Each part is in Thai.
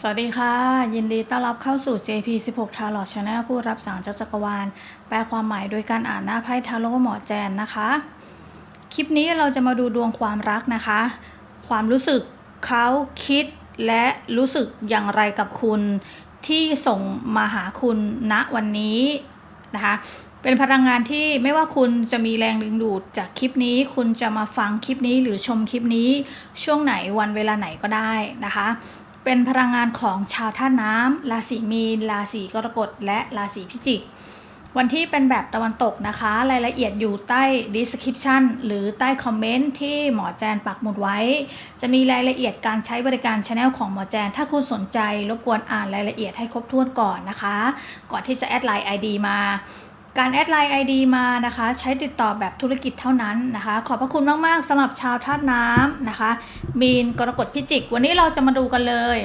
สวัสดีค่ะ ยินดีต้อนรับเข้าสู่ JP 16 Tarot Channel ผู้รับสารจากจักรวาล แปลความหมายโดยการอ่านหน้าไพ่ทาโร่หมอแจนนะคะ คลิปนี้เราจะมาดูดวงความรักนะคะ ความรู้สึกเขาคิดและรู้สึกอย่างไรกับคุณที่ส่งมาหาคุณณวันนี้นะคะ เป็นพลังงานที่ไม่ว่าคุณจะมีแรงดึงดูดจากคลิปนี้ คุณจะมาฟังคลิปนี้หรือชมคลิปนี้ช่วงไหนวันเวลาไหนก็ได้นะคะ เป็นพลังงานของชาวธาน้ำราศีมีนราศีกรกฎและราศีพิจิก วันที่เป็นแบบตะวันตกนะคะ รายละเอียดอยู่ใต้ description หรือใต้คอมเมนต์ที่หมอแจนปักหมุดไว้ จะมีรายละเอียดการใช้บริการช anel ของหมอแจน ถ้าคุณสนใจรบกวนอ่านรายละเอียดให้ครบถ้วนก่อนนะคะ ก่อนที่จะแอดไลน์ ID มา การแอดไลน์ ID มานะคะ ใช้ติดต่อแบบธุรกิจเท่านั้นนะคะ ขอบพระคุณมาก ๆสำหรับชาวธาตุน้ำนะคะมีนกรกฎพิจิก วันนี้เราจะมาดูกันเลย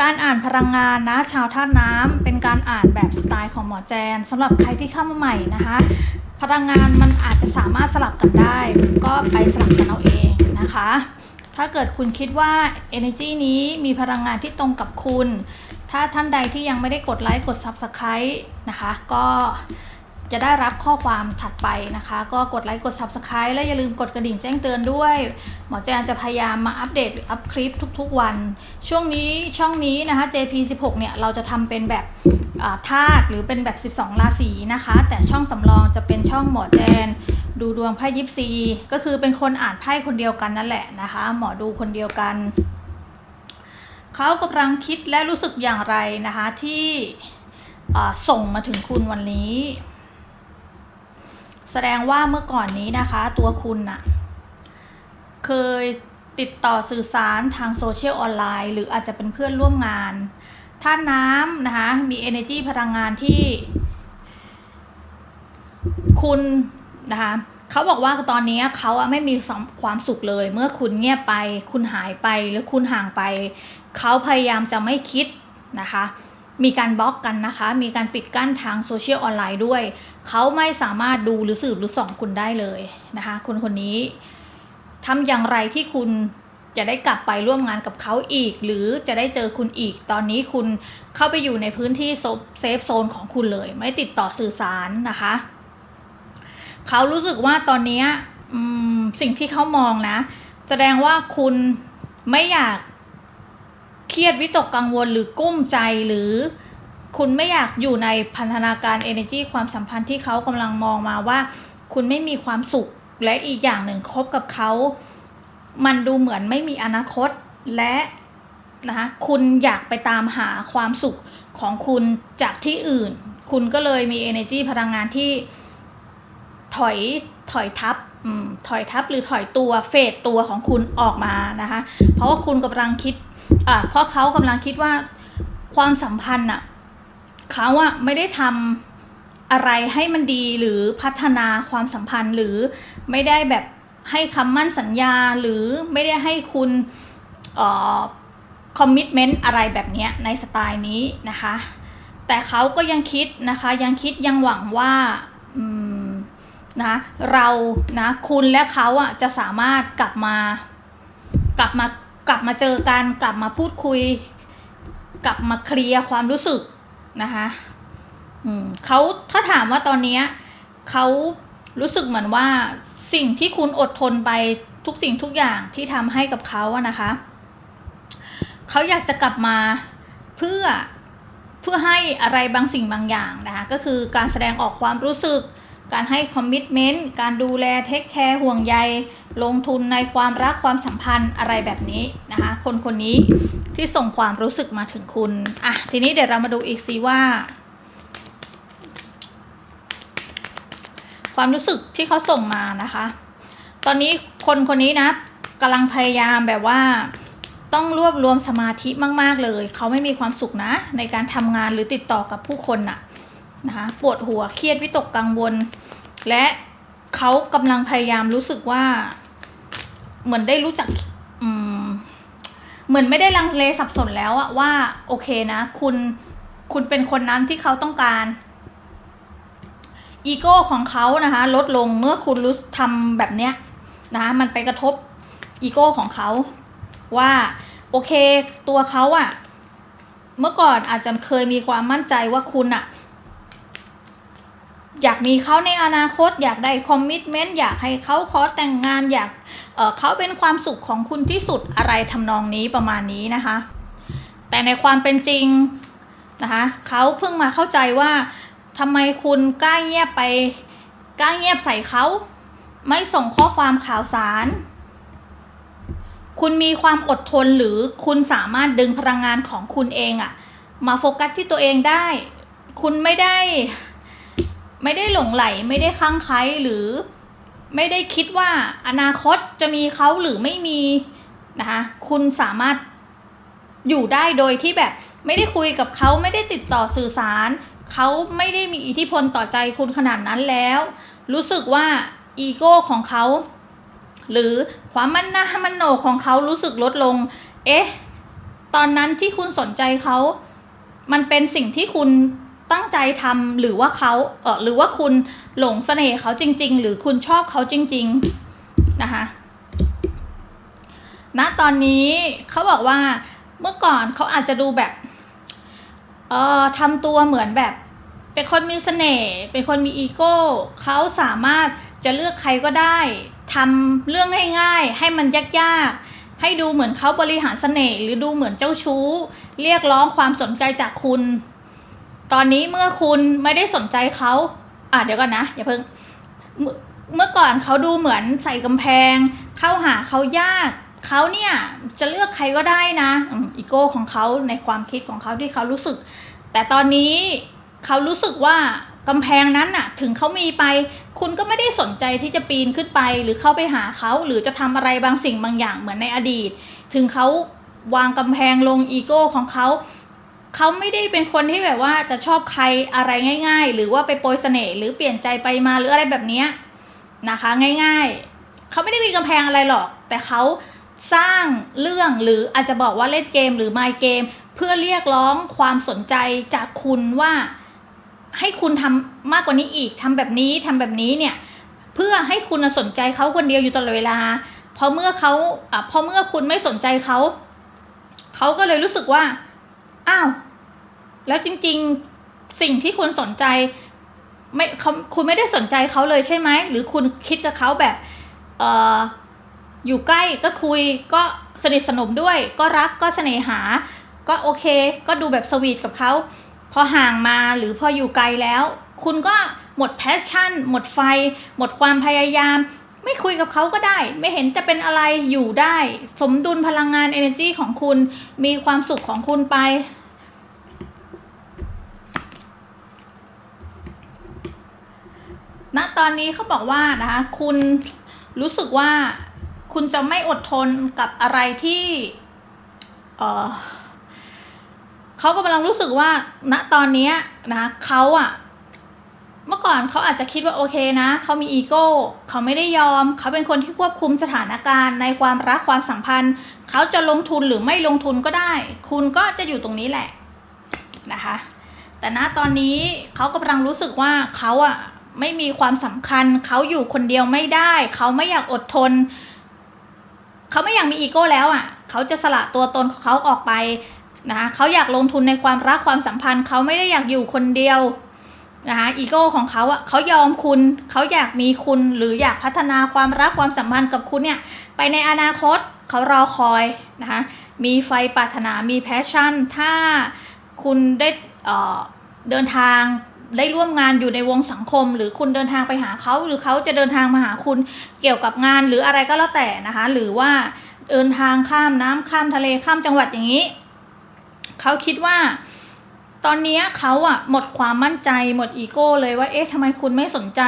การอ่านพลังงานนะชาวธาตุน้ำเป็นการอ่านแบบสไตล์ของหมอแจนสำหรับใครที่เข้ามาใหม่นะคะ พลังงานมันอาจจะสามารถสลับกันได้ ก็ไปสลับกันเอาเองนะคะ ถ้าเกิดคุณคิดว่า energy นี้มีพลังงานที่ตรงกับคุณ ถ้าท่านใดที่ยังไม่ได้กดไลค์กด subscribe นะคะ ก็จะได้รับข้อความถัดไปนะคะ ก็กดไลค์กด subscribe และอย่าลืมกดกระดิ่งแจ้งเตือนด้วย หมอแจนจะพยายามมาอัปเดตหรืออัพคลิปทุกๆวัน ช่วงนี้ช่องนี้นะคะ JP16 เนี่ยเราจะทำเป็นแบบอ่าธาตุหรือเป็นแบบ 12 ราศีนะคะ แต่ช่องสำรองจะเป็นช่องหมอแจน ดูดวงไพ่ยิปซี ก็คือเป็นคนอ่านไพ่คนเดียวกันนั่นแหละนะคะ หมอดูคนเดียวกัน เขากำลังคิดและรู้สึกอย่างไรนะคะที่ส่งมาถึงคุณวันนี้ แสดงว่าเมื่อก่อนนี้นะคะ ตัวคุณน่ะเคยติดต่อสื่อสารทางโซเชียลออนไลน์ หรืออาจจะเป็นเพื่อนร่วมงานท่าน้ำนะคะ มี energy พลังงานที่ คุณนะคะเขาบอกว่าตอนนี้เขาไม่มีความสุขเลย เมื่อคุณเงียบไป คุณหายไปหรือคุณห่างไป เขาพยายามจะไม่คิดนะคะ มีการบล็อกกันนะคะ มีการปิดกั้นทางโซเชียลออนไลน์ด้วย เขาไม่สามารถดูหรือสืบหรือส่องคุณได้เลยนะคะคนคนนี้ทำอย่างไรที่คุณจะได้กลับไปร่วมงานกับเขาอีก หรือจะได้เจอคุณอีก ตอนนี้คุณเข้าไปอยู่ในพื้นที่เซฟโซนของคุณเลย ไม่ติดต่อสื่อสารนะคะ เขารู้สึกว่าตอนนี้สิ่งที่เขามองนะ แสดงว่าคุณไม่อยาก เครียดวิตกกังวลหรือกุ้มใจหรือคุณไม่อยากอยู่ในพันธนาการ energy ความสัมพันธ์ที่เขากำลังมองมาว่า คุณไม่มีความสุขและอีกอย่างหนึ่งคบกับเขา มันดูเหมือนไม่มีอนาคตและนะคะคุณอยากไปตามหาความสุขของคุณจากที่อื่น คุณก็เลยมี energy พลังงานที่ถอยถอยทับถอยทับหรือถอยตัวเฟดตัวของคุณออกมานะคะ เพราะว่าคุณกำลังคิด อ่าเพราะเขากำลังคิดว่าความสัมพันธ์อะเขาอะไม่ได้ทำอะไรให้มันดีหรือพัฒนาความสัมพันธ์หรือไม่ได้แบบให้คำมั่นสัญญาหรือไม่ได้ให้คุณเอ่อคอมมิชเมนต์อะไรแบบเนี้ยในสไตล์นี้นะคะ แต่เขาก็ยังคิดนะคะยังคิดยังหวังว่าอืมนะเรานะคุณและเขาอะจะสามารถกลับมากลับมา กลับมาเจอกันกลับมาพูดคุย กลับมาเคลียร์ความรู้สึกนะคะอืมเขาถ้าถามว่าตอนเนี้ยเขารู้สึกเหมือนว่าสิ่งที่คุณอดทนไปทุกสิ่งทุกอย่างที่ทำให้กับเขาอะนะคะเขาอยากจะกลับมาเพื่อเพื่อให้อะไรบางสิ่งบางอย่างนะคะก็คือการแสดงออกความรู้สึก การให้คอมมิชเมนต์ การดูแลเทคแคร์ห่วงใย ลงทุนในความรักความสัมพันธ์อะไรแบบนี้นะคะ คนคนนี้ที่ส่งความรู้สึกมาถึงคุณ อะ ทีนี้เดี๋ยวเรามาดูอีกซิว่า ความรู้สึกที่เขาส่งมานะคะ ตอนนี้คนคนนี้นะกำลังพยายามแบบว่าต้องรวบรวมสมาธิมาก ๆ เลย เขาไม่มีความสุขนะ ในการทำงานหรือติดต่อกับผู้คนน่ะนะคะปวดหัวเครียดวิตกกังวล และเขากำลังพยายามรู้สึกว่า เหมือนได้รู้จักเหมือนไม่ได้ลังเลสับสนแล้วอะว่า โอเคนะ คุณคุณเป็นคนนั้นที่เขาต้องการอีโก้ของเขานะคะ ลดลงเมื่อคุณรู้ทำแบบเนี้ยนะคะมันไปกระทบอีโก้ของเขา ว่าโอเคตัวเขาอะเมื่อก่อนอาจจะเคยมีความมั่นใจว่าคุณอะ อยากมีเขาในอนาคต อยากได้คอมมิชเมนต์อยากให้เขาขอแต่งงานอยากเเขาเป็นความสุขของคุณที่สุดอะไรทำนองนี้ประมาณนี้นะคะ แต่ในความเป็นจริงนะคะเขาเพิ่งมาเข้าใจว่าทำไมคุณกล้าเงียบไปกล้าเงียบใส่เขาไม่ส่งข้อความข่าวสาร คุณมีความอดทนหรือคุณสามารถดึงพลังงานของคุณเองอะมาโฟกัสที่ตัวเองได้ คุณไม่ได้ ไม่ได้หลงไหลไม่ได้คลั่งไคล้หรือไม่ได้คิดว่าอนาคตจะมีเขาหรือไม่มีนะคะคุณสามารถอยู่ได้โดยที่แบบไม่ได้คุยกับเขาไม่ได้ติดต่อสื่อสารเขาไม่ได้มีอิทธิพลต่อใจคุณขนาดนั้นแล้ว รู้สึกว่าอีโก้ของเขาหรือความมั่นหน้ามันโหนของเขารู้สึกลดลง เอ๊ะ ตอนนั้นที่คุณสนใจเขา มันเป็นสิ่งที่คุณ ตั้งใจทำหรือว่าเขาเออหรือว่าคุณหลงเสน่ห์เขาจริง ๆ หรือคุณชอบเขาจริง ๆ นะคะณตอนนี้เขาบอกว่าเมื่อก่อนเขาอาจจะดูแบบเอ่อทำตัวเหมือนแบบ เป็นคนมีเสน่ห์เป็นคนมีอีโก้เขาสามารถจะเลือกใครก็ได้ทำเรื่องง่ายๆให้มันยากๆ ให้ดูเหมือนเขาบริหารเสน่ห์หรือดูเหมือนเจ้าชู้ เรียกร้องความสนใจจากคุณ ตอนนี้เมื่อคุณไม่ได้สนใจเขาอะเดี๋ยวก่อนนะอย่าเพิ่งเมื่อก่อนเขาดูเหมือนใส่กำแพง เข้าหาเขายากเขาเนี่ยจะเลือกใครก็ได้นะอืมอีโก้ของเขาในความคิดของเขาที่เขารู้สึก แต่ตอนนี้เขารู้สึกว่ากำแพงนั้นน่ะ ถึงเขามีไป คุณก็ไม่ได้สนใจที่จะปีนขึ้นไป หรือเข้าไปหาเขาหรือจะทำอะไรบางสิ่งบางอย่างเหมือนในอดีต ถึงเขาวางกำแพงลงอีโก้ของเขา เขาไม่ได้เป็นคนที่แบบว่าจะชอบใครอะไรง่าย ๆ หรือว่าไปโปรยเสน่ห์หรือเปลี่ยนใจไปมาหรืออะไรแบบนี้นะคะ ง่ายๆ เขาไม่ได้มีกำแพงอะไรหรอก แต่เขาสร้างเรื่องหรืออาจจะบอกว่าเล่นเกมหรือไมเกม เพื่อเรียกร้องความสนใจจากคุณว่าให้คุณทำมากกว่านี้อีกทำแบบนี้ทำแบบนี้เนี่ยเพื่อให้คุณสนใจเขาคนเดียวอยู่ตลอดเวลาพอเมื่อเขาอะพอเมื่อคุณไม่สนใจเขา เขาก็เลยรู้สึกว่า อ้าว แล้วจริง ๆสิ่งที่คุณสนใจ ไม่เขาคุณไม่ได้สนใจเขาเลยใช่ไหม หรือคุณคิดกับเขาแบบ เอออยู่ใกล้ก็คุยก็สนิทสนมด้วย ก็รักก็เสน่หา ก็โอเค ก็ดูแบบสวีทกับเขาพอห่างมาหรือพออยู่ไกลแล้ว คุณก็หมดแพชชั่น หมดไฟ หมดความพยายาม ไม่คุยกับเขาก็ได้ ไม่เห็นจะเป็นอะไรอยู่ได้ สมดุลพลังงาน energy ของคุณมีความสุขของคุณไป ณตอนนี้เขาบอกว่านะคะคุณรู้สึกว่าคุณจะไม่อดทนกับอะไรที่เออเขากำลังรู้สึกว่าณตอนนี้นะเขาอะ เมื่อก่อนเขาอาจจะคิดว่าโอเคนะ เขามีอีโก้เขาไม่ได้ยอม เขาเป็นคนที่ควบคุมสถานการณ์ในความรักความสัมพันธ์ เขาจะลงทุนหรือไม่ลงทุนก็ได้ คุณก็จะอยู่ตรงนี้แหละนะคะ แต่ณตอนนี้เขากำลังรู้สึกว่าเขาอะไม่มีความสำคัญ เขาอยู่คนเดียวไม่ได้ เขาไม่อยากอดทน เขาไม่อยากมีอีโก้แล้วอะเขาจะสละตัวตนของเขาออกไปนะคะเขาอยากลงทุนในความรักความสัมพันธ์ เขาไม่ได้อยากอยู่คนเดียว นะคะอีโก้ของเขาอะเขายอมคุณเขาอยากมีคุณหรืออยากพัฒนาความรักความสัมพันธ์กับคุณเนี่ยไปในอนาคตเขารอคอยนะคะมีไฟปรารถนามีแพชชั่น ถ้าคุณได้เเดินทางได้ร่วมงานอยู่ในวงสังคม หรือคุณเดินทางไปหาเขาหรือเขาจะเดินทางมาหาคุณเกี่ยวกับงานหรืออะไรก็แล้วแต่นะคะหรือว่าเดินทางข้ามน้ำข้ามทะเลข้ามจังหวัดอย่างนี้เขาคิดว่า ตอนนี้เขาอะหมดความมั่นใจหมดอีโก้เลยว่าเอ๊ะทำไมคุณไม่สนใจ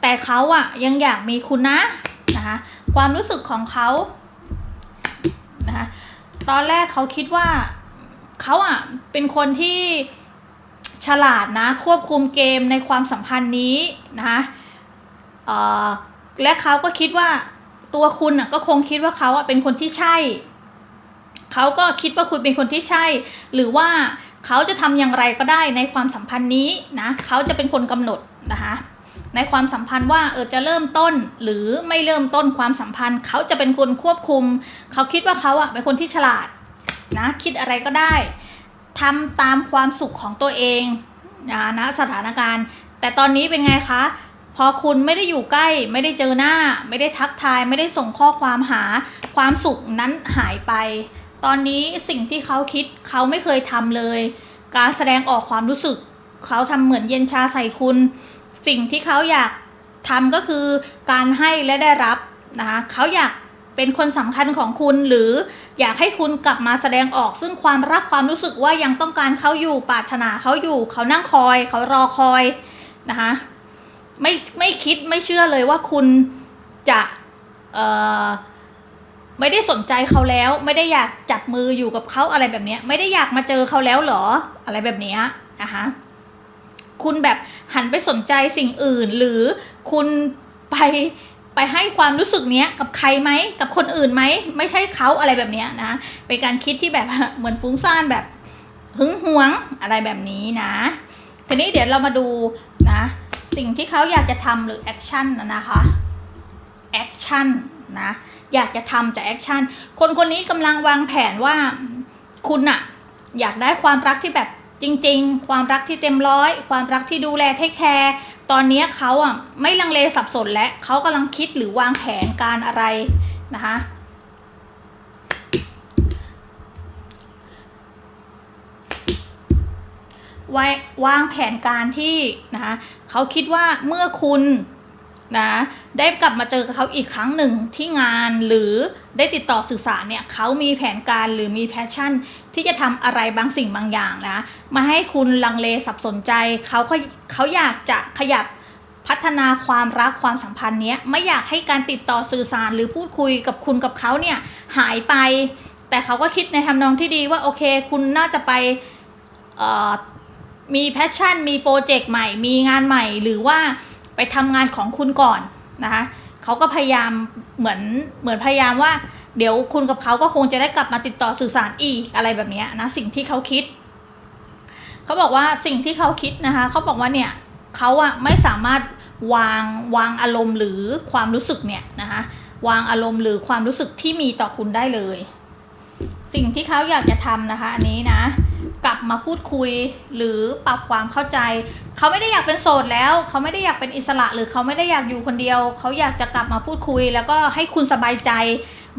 แต่เขาอะยังอยากมีคุณนะนะคะความรู้สึกของเขานะคะตอนแรกเขาคิดว่าเขาอะเป็นคนที่ฉลาดนะควบคุมเกมในความสัมพันธ์นี้นะคะเออและเขาก็คิดว่าตัวคุณอะก็คงคิดว่าเขาอะเป็นคนที่ใช่ เขาก็คิดว่าคุณเป็นคนที่ใช่ หรือว่า เขาจะทำอย่างไรก็ได้ในความสัมพันธ์นี้นะเขาจะเป็นคนกำหนดนะคะในความสัมพันธ์ว่าเออจะเริ่มต้นหรือไม่เริ่มต้นความสัมพันธ์ เขาจะเป็นคนควบคุม เขาคิดว่าเขาอะเป็นคนที่ฉลาดนะคิดอะไรก็ได้ทำตามความสุขของตัวเองนะณสถานการณ์ แต่ตอนนี้เป็นไงคะพอคุณไม่ได้อยู่ใกล้ ไม่ได้เจอหน้า ไม่ได้ทักทาย ไม่ได้ส่งข้อความหาความสุขนั้นหายไป ตอนนี้สิ่งที่เขาคิดเขาไม่เคยทำเลย การแสดงออกความรู้สึก เขาทำเหมือนเย็นชาใส่คุณ สิ่งที่เขาอยากทำก็คือการให้และได้รับนะคะเขาอยากเป็นคนสำคัญของคุณหรืออยากให้คุณกลับมาแสดงออกซึ่งความรักความรู้สึกว่ายังต้องการเขาอยู่ปรารถนาเขาอยู่ เขานั่งคอย เขารอคอยนะคะไม่ไม่คิดไม่เชื่อเลยว่าคุณจะเอ่อ ไม่ได้สนใจเขาแล้ว ไม่ได้อยากจับมืออยู่กับเขาอะไรแบบนี้ไม่ได้อยากมาเจอเขาแล้วหรอ อะไรแบบนี้นะคะคุณแบบหันไปสนใจสิ่งอื่น หรือคุณไปไปให้ความรู้สึกเนี้ยกับใครไหมกับคนอื่นไหมไม่ใช่เขาอะไรแบบนี้นะเป็นการคิดที่แบบเหมือนฟุ้งซ่านแบบหึงหวงอะไรแบบนี้นะทีนี้เดี๋ยวเรามาดูนะสิ่งที่เขาอยากจะทำหรือแอคชั่นนะคะแอคชั่นนะ อยากจะทำจากแอคชั่นคนคนนี้กำลังวางแผนว่าคุณอะอยากได้ความรักที่แบบจริง ๆ ความรักที่เต็มร้อย ความรักที่ดูแลเทคแคร์ตอนนี้เขาอะไม่ลังเลสับสนและเขากำลังคิดหรือวางแผนการอะไรนะคะววางแผนการที่นะคะเขาคิดว่าเมื่อคุณ นะได้กลับมาเจอกับเขาอีกครั้งหนึ่งที่งานหรือได้ติดต่อสื่อสารเนี่ยเขามีแผนการหรือมีแพชชั่น ที่จะทำอะไรบางสิ่งบางอย่างนะมาให้คุณลังเลสับสนใจเขาเขาเขาอยากจะขยับพัฒนาความรักความสัมพันธ์เนี้ยไม่อยากให้การติดต่อสื่อสารหรือพูดคุยกับคุณกับเขาเนี่ยหายไป แต่เขาก็คิดในทำนองที่ดีว่าโอเค คุณน่าจะไปมีแพชชั่นมีโปรเจกต์ใหม่ มีงานใหม่หรือว่า ไปทำงานของคุณก่อนนะคะเขาก็พยายามเหมือนเหมือนพยายามว่า เดี๋ยวคุณกับเขาก็คงจะได้กลับมาติดต่อสื่อสารอีกอะไรแบบนี้นะสิ่งที่เขาคิดเขาบอกว่าสิ่งที่เขาคิดนะคะเขาบอกว่าเนี่ยเขาอะไม่สามารถวางวางอารมณ์หรือความรู้สึกเนี่ยนะคะวางอารมณ์หรือความรู้สึกที่มีต่อคุณได้เลย สิ่งที่เขาอยากจะทำนะคะ อันนี้นะ กลับมาพูดคุยหรือปรับความเข้าใจ เขาไม่ได้อยากเป็นโสดแล้ว เขาไม่ได้อยากเป็นอิสระ หรือเขาไม่ได้อยากอยู่คนเดียว เขาอยากจะกลับมาพูดคุย แล้วก็ให้คุณสบายใจ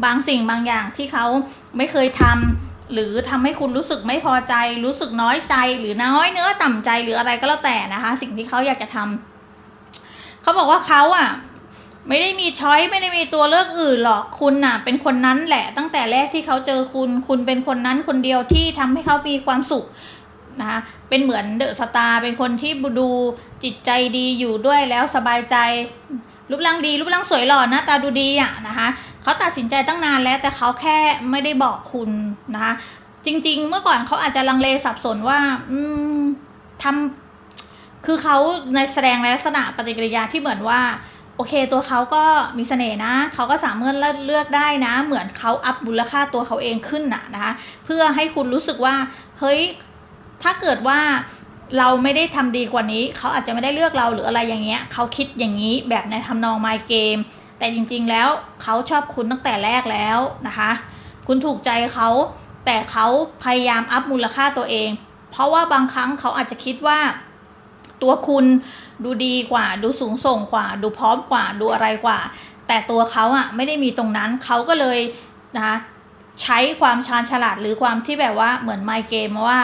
บางสิ่งบางอย่างที่เขาไม่เคยทำหรือทำให้คุณรู้สึกไม่พอใจ รู้สึกน้อยใจ หรือน้อยเนื้อต่ำใจหรืออะไรก็แล้วแต่นะคะ สิ่งที่เขาอยากจะทำเขาบอกว่าเขาอะ ไม่ได้มีช้อยไม่ได้มีตัวเลือกอื่นหรอกคุณน่ะ เป็นคนนั้นแหละ ตั้งแต่แรกที่เขาเจอคุณ คุณเป็นคนนั้นคนเดียวที่ทำให้เขามีความสุขนะคะเป็นเหมือนเดอะสตาร์เป็นคนที่ดูจิตใจดีอยู่ด้วยแล้วสบายใจ รูปร่างดี รูปร่างสวยหล่อหน้าตาดูดีอะนะคะเขาตัดสินใจตั้งนานแล้ว แต่เขาแค่ไม่ได้บอกคุณนะคะจริง ๆ เมื่อก่อนเขาอาจจะลังเลสับสนว่า อืมทำคือเขาในแสดงลักษณะปฏิกิริยาที่เหมือนว่า โอเค ตัวเขาก็มีเสน่ห์นะเขาก็สามารถเลือกได้นะ เหมือนเขาอัพมูลค่าตัวเขาเองขึ้นนะนะคะ เพื่อให้คุณรู้สึกว่า เฮ้ย ถ้าเกิดว่าเราไม่ได้ทำดีกว่านี้ เขาอาจจะไม่ได้เลือกเราหรืออะไรอย่างเงี้ยเขาคิดอย่างนี้แบบในทำนองไมเกมแต่จริงๆแล้วเขาชอบคุณตั้งแต่แรกแล้วนะคะ คุณถูกใจเขาแต่เขาพยายามอัพมูลค่าตัวเอง เพราะว่าบางครั้งเขาอาจจะคิดว่า ตัวคุณ ดูดีกว่า ดูสูงส่งกว่า ดูพร้อมกว่า ดูอะไรกว่า แต่ตัวเขาอะไม่ได้มีตรงนั้นเขาก็เลยนะคะใช้ความชาญฉลาดหรือความที่แบบว่าเหมือนไมเกมว่า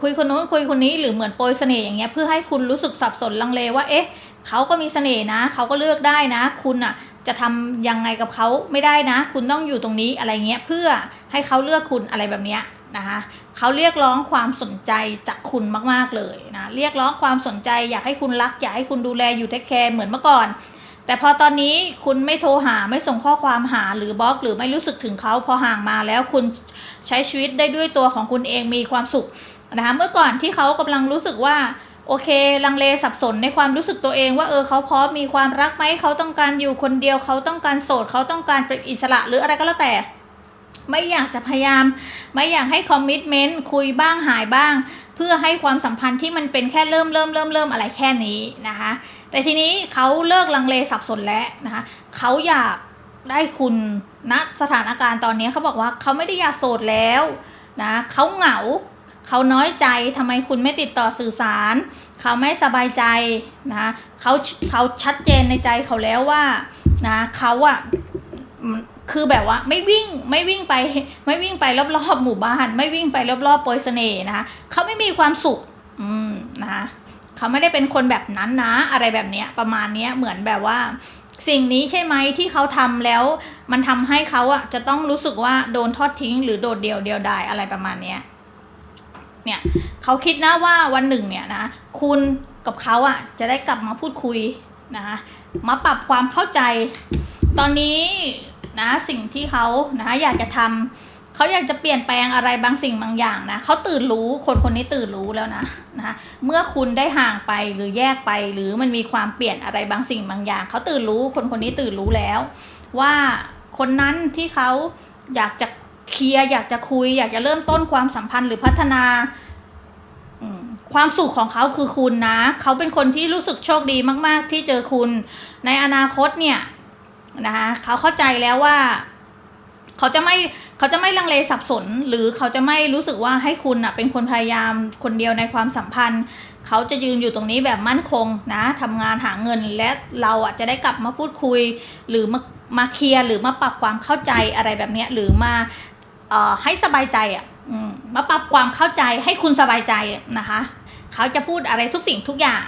คุยคนนู้นคุยคนนี้หรือเหมือนโปรยเสน่ห์อย่างเงี้ยเพื่อให้คุณรู้สึกสับสนลังเลว่าเอ๊ะเขาก็มีเสน่ห์นะเขาก็เลือกได้นะ คุณอะจะทำยังไงกับเขาไม่ได้นะ คุณต้องอยู่ตรงนี้อะไรเงี้ยเพื่อให้เขาเลือกคุณอะไรแบบเนี้ยนะคะ เขาเรียกร้องความสนใจจากคุณมากๆเลยนะเรียกร้องความสนใจอยากให้คุณรัก อยากให้คุณดูแลอยู่เทคแคร์เหมือนเมื่อก่อน แต่พอตอนนี้คุณไม่โทรหาไม่ส่งข้อความหาหรือบล็อก หรือไม่รู้สึกถึงเขาพอห่างมาแล้วคุณใช้ชีวิตได้ด้วยตัวของคุณเองมีความสุขนะคะเมื่อก่อนที่เขากำลังรู้สึกว่าโอเค ลังเลสับสนในความรู้สึกตัวเองว่าเออเขาพร้อมมีความรักไหมเขาต้องการอยู่คนเดียวเขาต้องการโสดเขาต้องการเป็นอิสระหรืออะไรก็แล้วแต่ ไม่อยากจะพยายาม ไม่อยากให้คอมมิชเมนต์คุยบ้างหายบ้าง เพื่อให้ความสัมพันธ์ที่มันเป็นแค่เริ่มเริ่มเริ่มเริ่มอะไรแค่นี้นะคะ แต่ทีนี้เขาเลิกลังเลสับสนแล้วนะคะเขาอยากได้คุณณสถานการณ์ตอนนี้เขาบอกว่าเขาไม่ได้อยากโสดแล้วนะเขาเหงาเขาน้อยใจทำไมคุณไม่ติดต่อสื่อสาร เขาไม่สบายใจนะเขาเขาชัดเจนในใจเขาแล้วว่านะเขาอะ คือแบบว่าไม่วิ่งไม่วิ่งไปไม่วิ่งไปรอบๆหมู่บ้าน ไม่วิ่งไปรอบๆโปรยเสน่ห์นะคะเขาไม่มีความสุข อืมนะคะเขาไม่ได้เป็นคนแบบนั้นนะ อะไรแบบเนี้ย ประมาณเนี้ยเหมือนแบบว่า สิ่งนี้ใช่ไหมที่เขาทำแล้ว มันทำให้เขาอะจะต้องรู้สึกว่าโดนทอดทิ้ง หรือโดดเดี่ยวเดียวดายอะไรประมาณเนี้ยเนี่ยเขาคิดนะว่าวันหนึ่งเนี่ยนะคุณกับเขาอะจะได้กลับมาพูดคุยนะคะมาปรับความเข้าใจ ตอนนี้ นะสิ่งที่เขานะอยากจะทำเขาอยากจะเปลี่ยนแปลงอะไรบางสิ่งบางอย่างนะเขาตื่นรู้คนคนนี้ตื่นรู้แล้วนะนะเมื่อคุณได้ห่างไปหรือแยกไป หรือมันมีความเปลี่ยนอะไรบางสิ่งบางอย่างเขาตื่นรู้คนคนนี้ตื่นรู้แล้ว ว่าคนนั้นที่เขาอยากจะเคลียร์อยากจะคุย อยากจะเริ่มต้นความสัมพันธ์หรือพัฒนาความสุขของเขาคือคุณนะ เขาเป็นคนที่รู้สึกโชคดีมาก ๆ ที่เจอคุณ ในอนาคตเนี่ย นะคะเขาเข้าใจแล้วว่า เขาจะไม่เขาจะไม่ลังเลสับสน หรือเขาจะไม่รู้สึกว่าให้คุณอะเป็นคนพยายามคนเดียวในความสัมพันธ์ เขาจะยืนอยู่ตรงนี้แบบมั่นคงนะทำงานหาเงินและเราอะจะได้กลับมาพูดคุย หรือมามาเคลียร์หรือมาปรับความเข้าใจอะไรแบบเนี้ยหรือมาเอ่อให้สบายใจอะมาปรับความเข้าใจให้คุณสบายใจนะคะ เขาจะพูดอะไรทุกสิ่งทุกอย่าง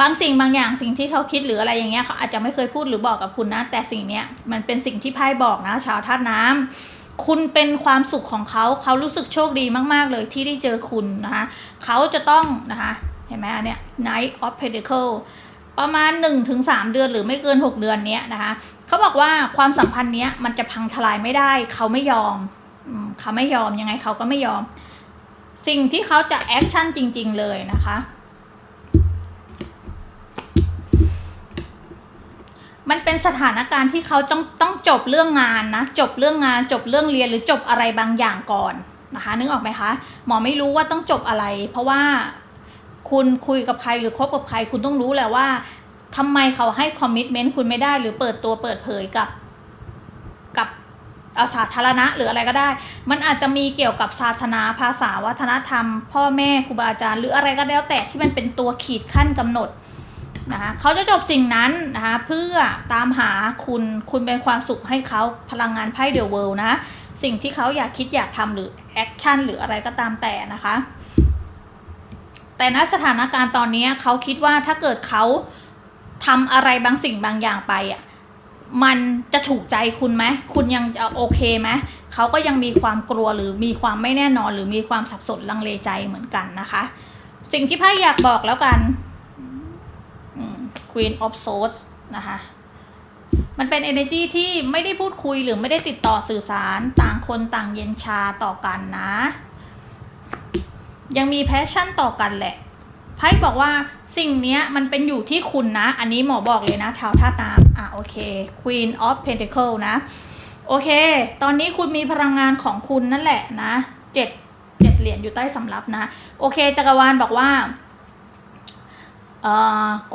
บางสิ่งบางอย่างสิ่งที่เขาคิดหรืออะไรอย่างเงี้ยเขาอาจจะไม่เคยพูดหรือบอกกับคุณนะ แต่สิ่งเนี้ยมันเป็นสิ่งที่ไพ่บอกนะ ชาวธาตุน้ำคุณเป็นความสุขของเขาเขารู้สึกโชคดีมาก ๆ เลยที่ได้เจอคุณนะคะเขาจะต้องนะคะเห็นไหมอันเนี้ย Knight of Pentacle ประมาณ 1-3 เดือนหรือไม่เกิน 6 เดือนเนี้ยนะคะเขาบอกว่าความสัมพันธ์เนี้ยมันจะพังทลายไม่ได้ เขาไม่ยอมเขาไม่ยอมยังไงเขาก็ไม่ยอม สิ่งที่เขาจะแอคชั่นจริง ๆ เลยนะคะ มันเป็นสถานการณ์ที่เขาต้องต้องจบเรื่องงานนะ จบเรื่องงานจบเรื่องเรียนหรือจบอะไรบางอย่างก่อนนะคะ นึกออกไหมคะ หมอไม่รู้ว่าต้องจบอะไร เพราะว่าคุณคุยกับใครหรือคบกับใคร คุณต้องรู้แหละว่าทำไมเขาให้คอมมิชเมนต์คุณไม่ได้ หรือเปิดตัวเปิดเผยกับ กับอาสาธารณะหรืออะไรก็ได้ มันอาจจะมีเกี่ยวกับศาสนาภาษาวัฒนธรรม พ่อแม่ครูบาอาจารย์ หรืออะไรก็แล้วแต่ที่มันเป็นตัวขีดขั้นกำหนด นะคะเขาจะจบสิ่งนั้นนะคะเพื่อตามหาคุณคุณเป็นความสุขให้เขาพลังงานไพ่เดอะเวิลด์นะ สิ่งที่เขาอยากคิดอยากทำหรือแอคชั่นหรืออะไรก็ตามแต่นะคะ แต่ณสถานการณ์ตอนนี้เขาคิดว่าถ้าเกิดเขาทำอะไรบางสิ่งบางอย่างไปอะมันจะถูกใจคุณไหม คุณยังโอเคไหม เขาก็ยังมีความกลัวหรือมีความไม่แน่นอน หรือมีความสับสนลังเลใจเหมือนกันนะคะ สิ่งที่ไพ่อยากบอกแล้วกัน Queen of Swords นะคะ มันเป็น energy ที่ไม่ได้พูดคุยหรือไม่ได้ติดต่อสื่อสารต่างคนต่างเย็นชาต่อกันนะ ยังมีแพชชั่นต่อกันแหละไพ่บอกว่าสิ่งนี้มันเป็นอยู่ที่คุณนะ อันนี้หมอบอกเลยนะเท้าท่าตามอะโอเค Queen of Pentacle นะ โอเค ตอนนี้คุณมีพลังงานของคุณนั่นแหละนะเจ็ดเจ็ดเหรียญอยู่ใต้สำรับนะ โอเคจักรวาลบอกว่า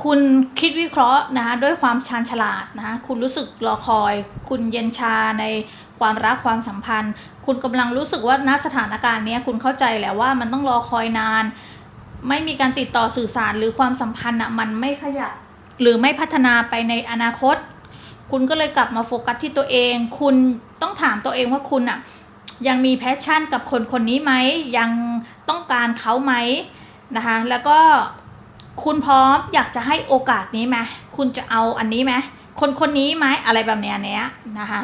คุณคิดวิเคราะห์นะคะด้วยความชาญฉลาดนะคะคุณรู้สึกรอคอย คุณเย็นชาในความรักความสัมพันธ์ คุณกำลังรู้สึกว่าณสถานการณ์นี้คุณเข้าใจแล้วว่ามันต้องรอคอยนาน ไม่มีการติดต่อสื่อสารหรือความสัมพันธ์อะมันไม่ขยับหรือไม่พัฒนาไปในอนาคต คุณก็เลยกลับมาโฟกัสที่ตัวเอง คุณต้องถามตัวเองว่าคุณอะยังมีแพชชั่นกับคนคนนี้ไหมยังต้องการเขาไหมนะคะแล้วก็ คุณพร้อมอยากจะให้โอกาสนี้ไหมคุณจะเอาอันนี้ไหมคนคนนี้ไหมอะไรแบบเนี้ยเนี้ยนะคะ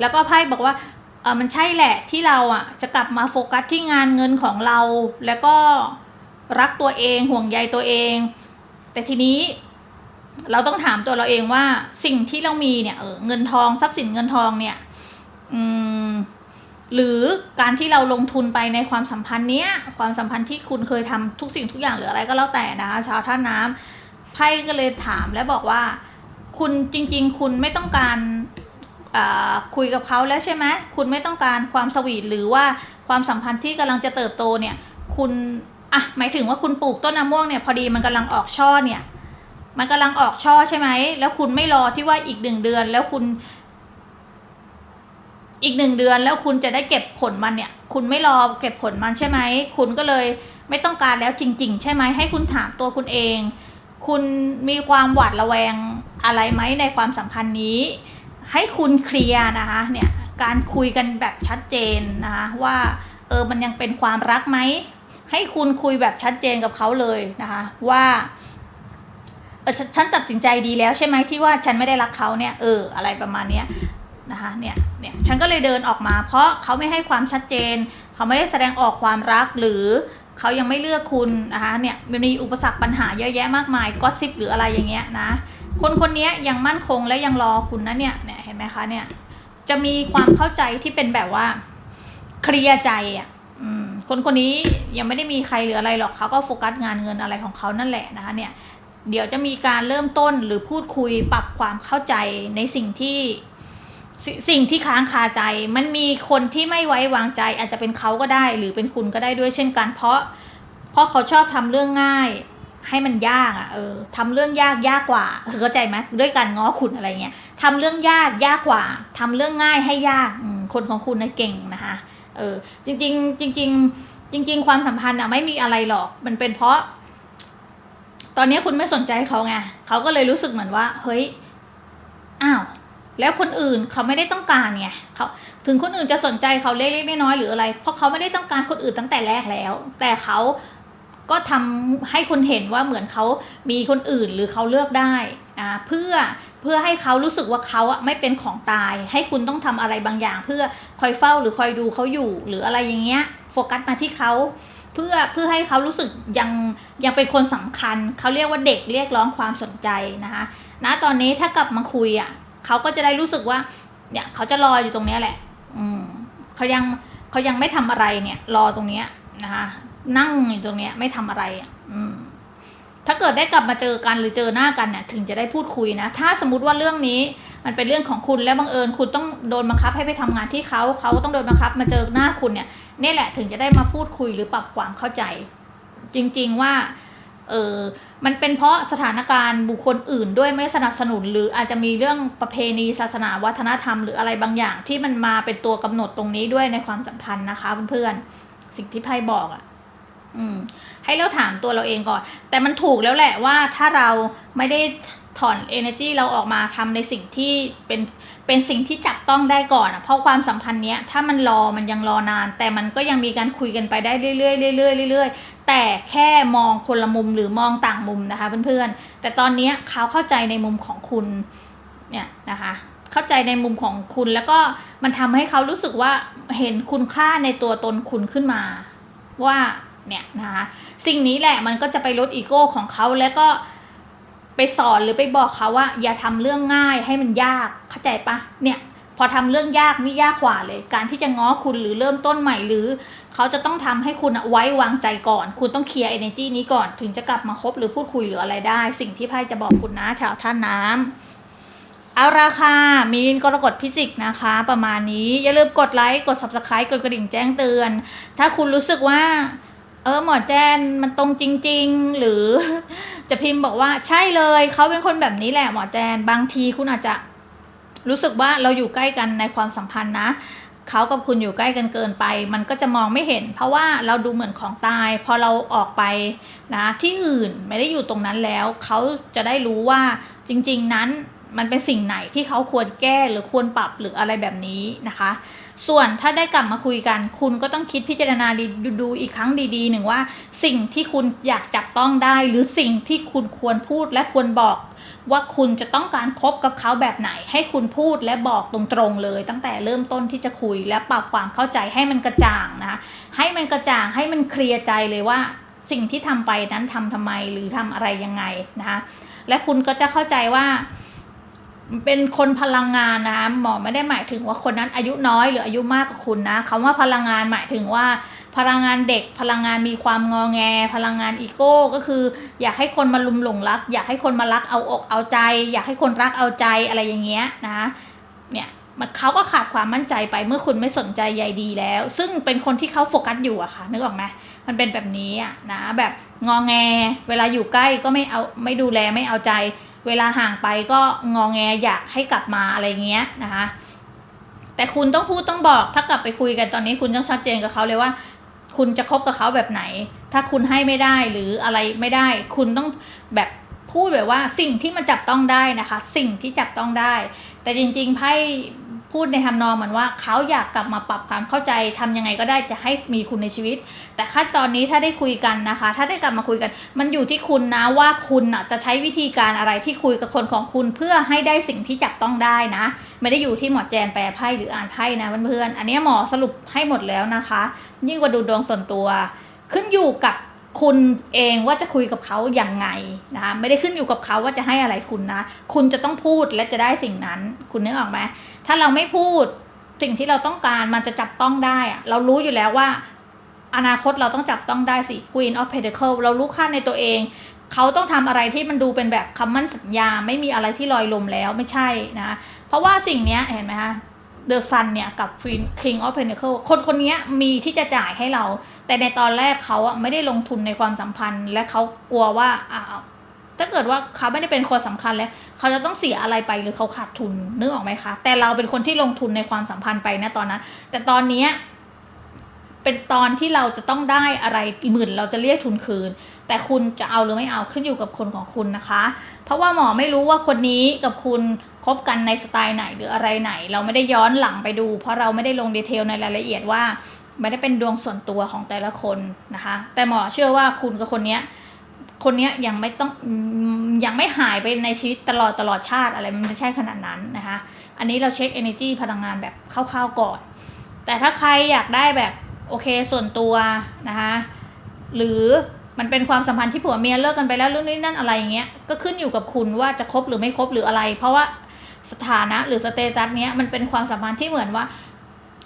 แล้วก็ไพ่บอกว่าเออมันใช่แหละที่เราอะจะกลับมาโฟกัสที่งานเงินของเรา แล้วก็รักตัวเองห่วงใยตัวเอง แต่ทีนี้เราต้องถามตัวเราเองว่าสิ่งที่เรามีเนี่ยเออเงินทองทรัพย์สินเงินทองเนี่ย อืม หรือการที่เราลงทุนไปในความสัมพันธ์เนี้ยความสัมพันธ์ที่คุณเคยทำทุกสิ่งทุกอย่างหรืออะไรก็แล้วแต่นะคะชาวท่าน้ำไพ่ก็เลยถามและบอกว่า คุณจริง ๆ คุณไม่ต้องการคุยกับเขาแล้วใช่ไหมคุณไม่ต้องการความสวีทหรือว่าความสัมพันธ์ที่กำลังจะเติบโตเนี่ย คุณอะหมายถึงว่าคุณปลูกต้นมะม่วงเนี่ยพอดีมันกำลังออกช่อเนี่ย มันกำลังออกช่อใช่ไหมแล้วคุณไม่รอที่ว่าอีกหนึ่งเดือน แล้วคุณ อีกหนึ่งเดือนแล้วคุณจะได้เก็บผลมันเนี่ย คุณไม่รอเก็บผลมันใช่ไหม คุณก็เลยไม่ต้องการแล้วจริง ๆ ใช่ไหมให้คุณถามตัวคุณเอง คุณมีความหวาดระแวงอะไรไหมในความสัมพันธ์นี้ ให้คุณเคลียร์นะคะเนี่ยการคุยกันแบบชัดเจนนะคะว่าเออมันยังเป็นความรักไหมให้คุณคุยแบบชัดเจนกับเขาเลยนะคะว่าเออฉันตัดสินใจดีแล้วใช่ไหมที่ว่าฉันไม่ได้รักเขาเนี่ยเอออะไรประมาณเนี้ย นะคะเนี่ยเนี่ยฉันก็เลยเดินออกมา เพราะเขาไม่ให้ความชัดเจน เขาไม่ได้แสดงออกความรักหรือเขายังไม่เลือกคุณนะคะเนี่ยมันมีอุปสรรคปัญหาเยอะแยะมากมายก็ซิบหรืออะไรอย่างเงี้ยนะคนคนนี้ยังมั่นคงและยังรอคุณนะเนี่ยเนี่ยเห็นไหมคะเนี่ยจะมีความเข้าใจที่เป็นแบบว่าเคลียร์ใจอะคนคนนี้ยังไม่ได้มีใครหรืออะไรหรอกเขาก็โฟกัสงานเงินอะไรของเขานั่นแหละนะคะเนี่ยเดี๋ยวจะมีการเริ่มต้นหรือพูดคุยปรับความเข้าใจในสิ่งที่ สสิ่งที่ค้างคาใจมันมีคนที่ไม่ไว้วางใจ อาจจะเป็นเขาก็ได้ หรือเป็นคุณก็ได้ด้วยเช่นกัน เพราะ เพราะเขาชอบทำเรื่องง่าย ให้มันยากอะเออทำเรื่องยากยากกว่าเข้าใจไหมด้วยการง้อคุณอะไรเงี้ยทำเรื่องยากยากกว่าทำเรื่องง่ายให้ยากคนของคุณนะเก่งนะคะเออจริง ๆ จริง ๆ จริง ๆ ความสัมพันธ์อะไม่มีอะไรหรอกมันเป็นเพราะ ตอนนี้คุณไม่สนใจเขาไงเขาก็เลยรู้สึกเหมือนว่า เฮ้ยอ้าว แล้วคนอื่นเขาไม่ได้ต้องการไงเขาถึงคนอื่นจะสนใจเขาเล็กๆน้อยๆหรืออะไร เพราะเขาไม่ได้ต้องการคนอื่นตั้งแต่แรกแล้ว แต่เขาก็ทำให้คุณเห็นว่าเหมือนเขามีคนอื่นหรือเขาเลือกได้อ่าเพื่อเพื่อให้เขารู้สึกว่าเขาอะไม่เป็นของตาย ให้คุณต้องทำอะไรบางอย่าง เพื่อคอยเฝ้าหรือคอยดูเขาอยู่หรืออะไรอย่างเงี้ยโฟกัสมาที่เขาเพื่อเพื่อให้เขารู้สึกยังยังเป็นคนสำคัญ เขาเรียกว่าเด็กเรียกร้องความสนใจนะคะณตอนนี้ถ้ากลับมาคุยอะ เขาก็จะได้รู้สึกว่า เนี่ยเขาจะรออยู่ตรงนี้แหละ อืมเขายังเขายังไม่ทำอะไรเนี่ย รอตรงเนี้ยนะคะนั่งอยู่ตรงเนี้ยไม่ทำอะไรอืมถ้าเกิดได้กลับมาเจอกันหรือเจอหน้ากันเนี่ยถึงจะได้พูดคุยนะ ถ้าสมมติว่าเรื่องนี้มันเป็นเรื่องของคุณแล้วบังเอิญคุณต้องโดนบังคับให้ไปทำงานที่เขาเขาต้องโดนบังคับมาเจอหน้าคุณเนี่ยนี่แหละถึงจะได้มาพูดคุยหรือปรับความเข้าใจ จริง ๆว่า เออมันเป็นเพราะสถานการณ์บุคคลอื่นด้วยไม่สนับสนุน หรืออาจจะมีเรื่องประเพณีศาสนาวัฒนธรรมหรืออะไรบางอย่างที่มันมาเป็นตัวกำหนดตรงนี้ด้วยในความสัมพันธ์นะคะเพื่อนๆสิ่งที่ไพ่บอกอะ่ะ อืม ให้เราถามตัวเราเองก่อน แต่มันถูกแล้วแหละว่าถ้าเราไม่ได้ถอน energy เราออกมาทำในสิ่งที่เป็นเป็นสิ่งที่จับต้องได้ก่อนอะเพราะความสัมพันธ์เนี้ยถ้ามันรอมันยังรอนาน แต่มันก็ยังมีการคุยกันไปได้เรื่อยๆเรื่อยๆเรื่อยๆแต่แค่มองคนละมุมหรือมองต่างมุมนะคะเพื่อนๆ แต่ตอนนี้เขาเข้าใจในมุมของคุณเนี่ยนะคะเข้าใจในมุมของคุณแล้วก็มันทำให้เขารู้สึกว่าเห็นคุณค่าในตัวตนคุณขึ้นมา ว่าเนี่ยนะคะสิ่งนี้แหละมันก็จะไปลดอีโก้ของเขาแล้วก็ ไปสอนหรือไปบอกเขาว่า อย่าทำเรื่องง่ายให้มันยากเข้าใจปะเนี่ยพอทำเรื่องยากนี่ยากกว่าเลย การที่จะง้อคุณหรือเริ่มต้นใหม่หรือ เขาจะต้องทำให้คุณไว้วางใจก่อน คุณต้องเคลียร์ energy นี้ก่อนถึงจะกลับมาคบหรือพูดคุยหรืออะไรได้ สิ่งที่ไพ่จะบอกคุณนะแถวท่านน้ำเอาราคา มีนกรกฎพิสิกนะคะ ประมาณนี้ อย่าลืมกดไลค์ กด subscribe กดกระดิ่งแจ้งเตือน ถ้าคุณรู้สึกว่า เออหมอแจนมันตรงจริง ๆ หรือจะพิมพ์บอกว่าใช่เลยเขาเป็นคนแบบนี้แหละหมอแจนบางทีคุณอาจจะรู้สึกว่าเราอยู่ใกล้กันในความสัมพันธ์นะเขากับคุณอยู่ใกล้กันเกินไป มันก็จะมองไม่เห็น เพราะว่าเราดูเหมือนของตาย พอเราออกไปนะที่อื่นไม่ได้อยู่ตรงนั้นแล้ว เขาจะได้รู้ว่าจริง ๆ นั้นมันเป็นสิ่งไหนที่เขาควรแก้หรือควรปรับหรืออะไรแบบนี้นะคะ ส่วนถ้าได้กลับมาคุยกัน คุณก็ต้องคิดพิจารณาดีดูดอีกครั้งดีๆหนึ่งว่า สิ่งที่คุณอยากจับต้องได้ หรือสิ่งที่คุณควรพูดและควรบอก ว่าคุณจะต้องการคบกับเขาแบบไหน ให้คุณพูดและบอกตรงๆเลย ตั้งแต่เริ่มต้นที่จะคุยและปรับความเข้าใจให้มันกระจ่างนะคะให้มันกระจ่างให้มันเคลียร์ใจเลยว่าสิ่งที่ทำไปนั้นทำทำไมหรือทำอะไรยังไงนะคะและคุณก็จะเข้าใจว่า เป็นคนพลังงานนะหมอไม่ได้หมายถึงว่าคนนั้นอายุน้อยหรืออายุมากกว่าคุณนะคำว่าพลังงานหมายถึงว่า พลังงานเด็กพลังงานมีความงอแง พลังงานอีโก้ก็คือ อยากให้คนมาลุมหลงรัก อยากให้คนมารักเอาอกเอาใจ อยากให้คนรักเอาใจอะไรอย่างเงี้ยนะเนี่ยมันเขาก็ขาดความมั่นใจไปเมื่อคุณไม่สนใจใยดีแล้ว ซึ่งเป็นคนที่เขาโฟกัสอยู่อะค่ะนึกออกไหมมันเป็นแบบนี้อะนะแบบงอแง เวลาอยู่ใกล้ก็ไม่เอาไม่ดูแลไม่เอาใจ เวลาห่างไปก็งอแงอยากให้กลับมาอะไรเงี้ยนะคะ แต่คุณต้องพูดต้องบอก ถ้ากลับไปคุยกันตอนนี้คุณต้องชัดเจนกับเขาเลยว่า คุณจะคบกับเขาแบบไหน ถ้าคุณให้ไม่ได้หรืออะไรไม่ได้ คุณต้องแบบพูดแบบว่าสิ่งที่มันจับต้องได้นะคะ สิ่งที่จับต้องได้ แต่จริงๆไพ่ พูดในทำนองเหมือนว่าเขาอยากกลับมาปรับความเข้าใจทำยังไงก็ได้จะให้มีคุณในชีวิต แต่ขั้นตอนนี้ถ้าได้คุยกันนะคะ ถ้าได้กลับมาคุยกัน มันอยู่ที่คุณนะว่าคุณน่ะจะใช้วิธีการอะไรที่คุยกับคนของคุณเพื่อให้ได้สิ่งที่จับต้องได้นะ ไม่ได้อยู่ที่หมอแจนแปลไพ่หรืออ่านไพ่นะเพื่อนๆอันนี้หมอสรุปให้หมดแล้วนะคะ ยิ่งกว่าดูดวงส่วนตัว ขึ้นอยู่กับคุณเองว่าจะคุยกับเขาอย่างไงนะคะไม่ได้ขึ้นอยู่กับเขาว่าจะให้อะไรคุณนะ คุณจะต้องพูดและจะได้สิ่งนั้น คุณนึกออกไหม ถ้าเราไม่พูดสิ่งที่เราต้องการมันจะจับต้องได้อะเรารู้อยู่แล้วว่า อนาคตเราต้องจับต้องได้สิ Queen of Pentacle เรารู้ค่าในตัวเอง เขาต้องทำอะไรที่มันดูเป็นแบบคำมั่นสัญญา ไม่มีอะไรที่ลอยลมแล้วไม่ใช่นะ เพราะว่าสิ่งนี้เห็นไหมคะ The Sun เนี่ยกับ Queen King of Pentacle คนคนนี้มีที่จะจ่ายให้เรา แต่ในตอนแรกเขาไม่ได้ลงทุนในความสัมพันธ์ และเขากลัวว่า ถ้าเกิดว่าเขาไม่ได้เป็นคนสำคัญแล้ว เขาจะต้องเสียอะไรไปหรือเขาขาดทุนนึกออกไหมคะ แต่เราเป็นคนที่ลงทุนในความสัมพันธ์ไปนะตอนนั้น แต่ตอนเนี้ยเป็นตอนที่เราจะต้องได้อะไรหมื่นเราจะเรียกทุนคืน แต่คุณจะเอาหรือไม่เอาขึ้นอยู่กับคนของคุณนะคะ เพราะว่าหมอไม่รู้ว่าคนนี้กับคุณคบกันในสไตล์ไหนหรืออะไรไหน เราไม่ได้ย้อนหลังไปดู เพราะเราไม่ได้ลงดีเทลในรายละเอียดว่าไม่ได้เป็นดวงส่วนตัวของแต่ละคนนะคะ แต่หมอเชื่อว่าคุณกับคนเนี้ย คนเนี้ยยังไม่ต้องยังไม่หายไปในชีวิตตลอดตลอดชาติอะไรมันไม่ใช่ขนาดนั้นนะคะ อันนี้เราเช็ค energy พลังงานแบบคร่าวๆก่อน แต่ถ้าใครอยากได้แบบโอเคส่วนตัวนะคะหรือมันเป็นความสัมพันธ์ที่ผัวเมียเลิกกันไปแล้วเรื่องนี้นั่นอะไรอย่างเงี้ยก็ขึ้นอยู่กับคุณว่าจะคบหรือไม่คบหรืออะไร เพราะว่าสถานะหรือสเตตัสเนี้ยมันเป็นความสัมพันธ์ที่เหมือนว่า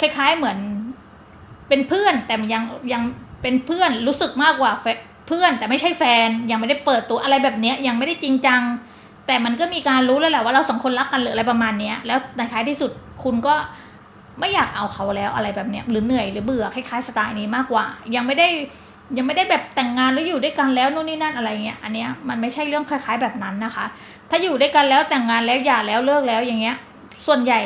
คล้ายๆเหมือนเป็นเพื่อนแต่มันยังยังเป็นเพื่อนรู้สึกมากกว่า เพื่อนแต่ไม่ใช่แฟนยังไม่ได้เปิดตัวอะไรแบบเนี้ยยังไม่ได้จริงจัง แต่มันก็มีการรู้แล้วแหละว่าเราสองคนรักกันหรืออะไรประมาณเนี้ยแล้วในท้ายที่สุดคุณก็ไม่อยากเอาเขาแล้วอะไรแบบเนี้ยหรือเหนื่อยหรือเบื่อคล้ายๆสไตล์นี้มากกว่า ยังไม่ได้ยังไม่ได้แบบแต่งงานหรืออยู่ด้วยกันแล้วนู่นนี่นั่นอะไรเงี้ยอันเนี้ยมันไม่ใช่เรื่องคล้าย ๆแบบนั้นนะคะ ถ้าอยู่ด้วยกันแล้วแต่งงานแล้วหย่าแล้วเลิกแล้วอย่างเงี้ย ส่วนใหญ่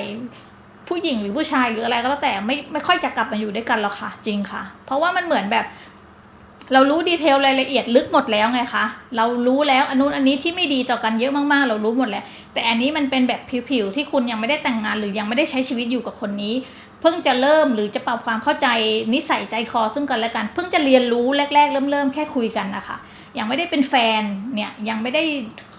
ผู้หญิงหรือผู้ชายหรืออะไรก็แล้วแต่ไม่ไม่ค่อยจะกลับมาอยู่ด้วยกันหรอกค่ะ จริงค่ะ เพราะว่ามันเหมือนแบบ เรารู้ดีเทลรายละเอียดลึกหมดแล้วไงคะ เรารู้แล้วอันนู้นอันนี้ที่ไม่ดีต่อกันเยอะมากๆ เรารู้หมดแล้ว แต่อันนี้มันเป็นแบบผิวๆที่คุณยังไม่ได้แต่งงานหรือยังไม่ได้ใช้ชีวิตอยู่กับคนนี้ เพิ่งจะเริ่มหรือจะปรับความเข้าใจนิสัยใจคอซึ่งกันและกัน เพิ่งจะเรียนรู้แรก ๆ เริ่มๆแค่คุยกันนะคะ ยังไม่ได้เป็นแฟนเนี่ยยังไม่ได้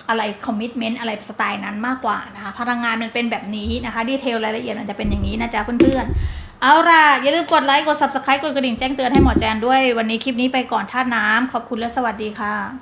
อะไรคอมมิชเมนต์อะไรสไตล์นั้นมากกว่านะคะพลังงานมันเป็นแบบนี้นะคะดีเทลรายละเอียดมันจะเป็นอย่างนี้นะจ๊ะเพื่อนๆ เอาล่ะ อย่าลืมกดไลค์ กด subscribe กดกระดิ่งแจ้งเตือนให้หมอแจนด้วย วันนี้คลิปนี้ไปก่อนท่าน้ำขอบคุณและสวัสดีค่ะ